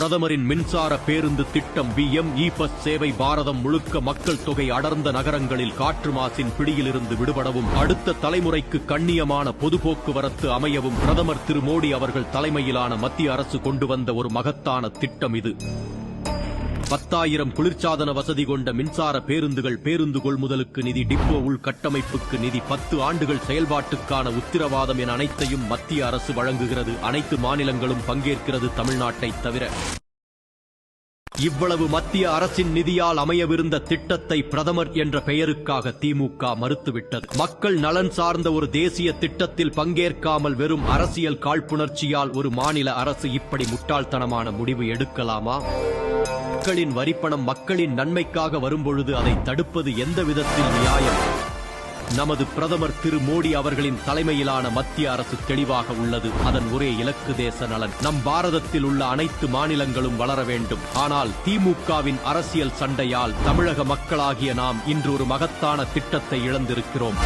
பிரதமரின் மின்சார பேருந்து திட்டம் வி எம் இ பஸ் சேவை பாரதம் முழுக்க மக்கள் தொகை அடர்ந்த நகரங்களில் காற்று மாசின் பிடியிலிருந்து விடுபடவும் அடுத்த தலைமுறைக்கு கண்ணியமான பொது போக்குவரத்து அமையவும் பிரதமர் திரு மோடி அவர்கள் தலைமையிலான மத்திய அரசு கொண்டு வந்த ஒரு மகத்தான திட்டம் இது. பத்தாயிரம் குளிர்சாதன வசதி கொண்ட மின்சார பேருந்துகள் பேருந்து கொள்முதலுக்கு நிதி டிப்போ உள்கட்டமைப்புக்கு நிதி பத்து ஆண்டுகள் செயல்பாட்டுக்கான உத்தரவாதம் என அனைத்தையும் மத்திய அரசு வழங்குகிறது. அனைத்து மாநிலங்களும் பங்கேற்கிறது தமிழ்நாட்டை தவிர. இவ்வளவு மத்திய அரசின் நிதியால் அமையவிருந்த திட்டத்தை பிரதமர் என்ற பெயருக்காக திமுக மறுத்துவிட்டது. மக்கள் நலன் சார்ந்த ஒரு தேசிய திட்டத்தில் பங்கேற்காமல் வெறும் அரசியல் காழ்ப்புணர்ச்சியால் ஒரு மாநில அரசு இப்படி முட்டாள்தனமான முடிவு எடுக்கலாமா? மக்களின் வரிப்பணம் மக்களின் நன்மைக்காக வரும்பொழுது அதை தடுப்பது எந்த விதத்தில் நியாயம்? நமது பிரதமர் திரு மோடி அவர்களின் தலைமையிலான மத்திய அரசு தெளிவாக உள்ளது. அதன் ஒரே இலக்கு தேச நலன். நம் பாரதத்தில் உள்ள அனைத்து மாநிலங்களும் வளர வேண்டும். ஆனால் திமுகவின் அரசியல் சண்டையால் தமிழக மக்களாகிய நாம் இன்று ஒரு மகத்தான திட்டத்தை இழந்திருக்கிறோம்.